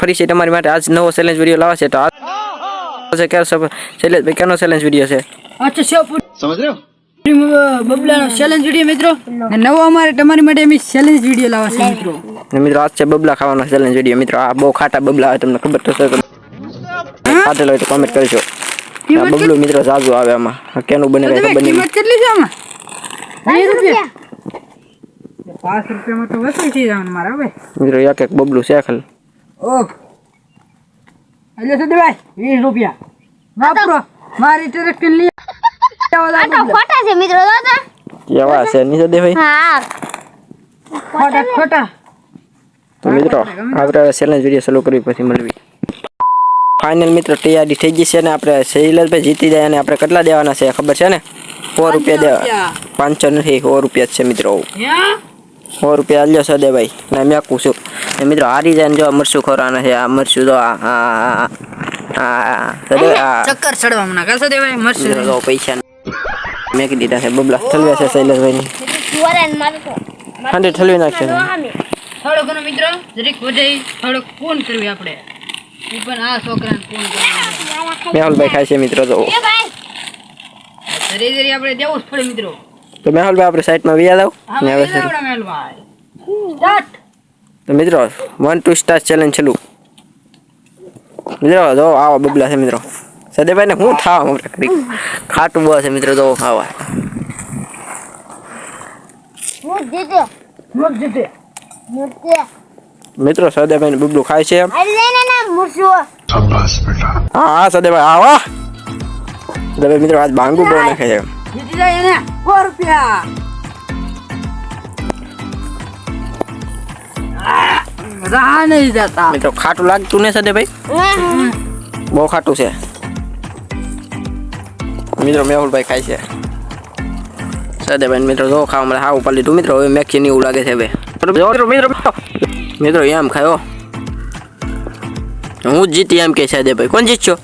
ફરી છે તમારી માટે આજ નવો ચેલેન્જ વીડિયો લાવે છે. તો આજ છે ક્યારે સબ- ભાઈ કેનો ચેલેન્જ વીડિયો છે? અચ્છા શેવપુર બબલાનો ચેલેન્જ વીડિયો મિત્રો? નવો અમારે તમારી માટે અમે ચેલેન્જ વીડિયો લાવવા છે મિત્રો. ને મિત્રો આજ છે બબલા ખાવાનો ચેલેન્જ વીડિયો મિત્રો આ બહુ ખાટા બબલા હોય તમને ખબર તો છે ખાધેલો હોય તો કોમેન્ટ કરજો. આ બબલું મિત્રો જાજુ આવે આમાં. કેનું બને કઈ ખબર નહીં. કિંમત કેટલી છે આમાં? વીસ રૂપિયા. પાંચ રૂપિયામાં તો વસૂલ થઈ જવાનું મારા હવે મિત્રો એક એક બબલું છે ખાલી. ઓહ. એટલે સદભાઈ વીસ રૂપિયા. વાપરો. મારી ટ્રક લઈ આ તો ખોટા છે મિત્રો દાદા કેવા છે નહીં દે ભાઈ હા. ખોટા ખોટા. તો મિત્રો આપણે ચેલેન્જ વીડિયો ચાલુ કરવી પછી મળવી ફાઇનલ મિત્રો તૈયારી થઈ ગઈ છે ને આપણે શૈલેષભાઈ જીતી જાય અને આપણે કેટલા દેવાના છે ખબર છે ને? સો રૂપિયા દેવા. પાંચસો નથી સો રૂપિયા છે મિત્રો. સો રૂપિયા આલ્યો સદે ભાઈ. ને મેં આપું છું. ને મિત્રો હારી જાય ને જો મરચું ખોરાના છે આ સદે આ ચક્કર ચડવા મને કાલ સદભાઈ મરશે પૈસા મેકી દીધા છે બબલા. ઠલવ્યા છે શૈલેષભાઈ હાંડી ઠલવી નાખશે થોડો ઘણો મિત્રો જરીક વધારી થોડો ફોન કરવી આપણે. ઈ પણ આ છોકરાને ફોન કરવાનો. મેહુલભાઈ ખાય છે મિત્રો જો ધીરે ધીરે આપણે દેવું જ પડે મિત્રો. તો મેહુલભાઈ આપણે સાઈડમાં વ્યા દઉં ને હવે સ્ટાર્ટ તો મિત્રો વન ટુ સ્ટાર ચેલેન્જ છેલ્લું મિત્રો જો આવા બબલા છે મિત્રો. સદેભાઈ ને હું થાવ હમણાં કરી ખાટું બસ છે મિત્રો જો આવા. મિત્રો સદેભાઈ ને બબલું ખાય છે હા સદેભાઈ આવા. સદેભાઈ મિત્રો આજ બાંગુ બહુ નાખે છે સો રૂપિયા. રાહ નહીં જતા. મિત્રો ખાટું લાગતું ને સદેભાઈ બહુ ખાટું છે. મિત્રો મેહુલભાઈ ખાય છે. સદે ભાઈ મિત્રો જો ખાવા મળે હા પાલી લીધું. મિત્રો હવે મેક્સી એવું લાગે છે હવે. મિત્રો મિત્રો. મિત્રો એમ ખાયો. હું જીતી એમ કે સદેભાઈ કોણ જીતશો?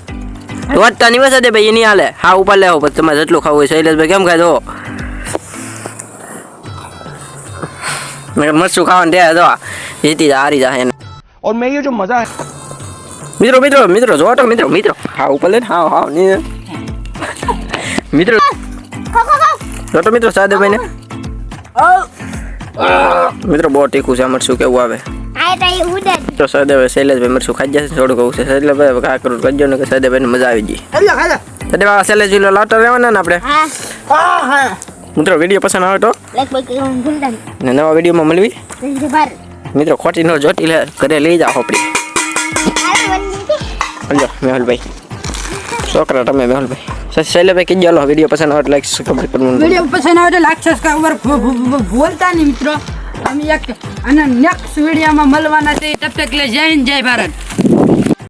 વાંચતા નહીં સદે ભાઈ એની હાલે. હા ઉપર લેવો પછી તમારે જેટલું ખાવું હોય શૈલેષભાઈ કેમ ખાય જો મરચું ખાવાનું દે તો જીતી જા હારી જા એને. ઓર મેં જો મજા મિત્રો મિત્રો મિત્રો જો તો મિત્રો મિત્રો. હા ઉપર લઈને હા હા ની મિત્રો જો તો મિત્રો સાદે ભાઈ ને મિત્રો બહુ ટીકું છે મરચું કેવું આવે? તો સદેવ શૈલેષભાઈ મરશું ખાઈ જશે થોડુંક કહું છે. શૈલેષભાઈ કા કરું કરજો ને કે સદેભાઈ મજા આવી ગઈ. સદેવ શૈલેષભાઈ લાવતા રહેવાના ને આપણે? મિત્રો વીડિયો પસંદ આવે તો? ને નવા વિડીયોમાં મળવી? મિત્રો ખોટી નો જોતી લે ઘરે લઈ જાઓ આપણી હલો મેહુલભાઈ. છોકરા તમે મેહુલભાઈ. શૈલેષભાઈ કીધું ચાલો વીડિયો પસંદ આવે લાઈક સબસ્ક્રાઈબ વીડિયો પસંદ આવે તો લાઈક સબસ્ક્રાઈબર ભૂલતા નહીં મિત્રો. અમે એક અને નેક્સ્ટ વિડીયોમાં મળવાના છે. તબ તક લે જય હિન્દ જય ભારત.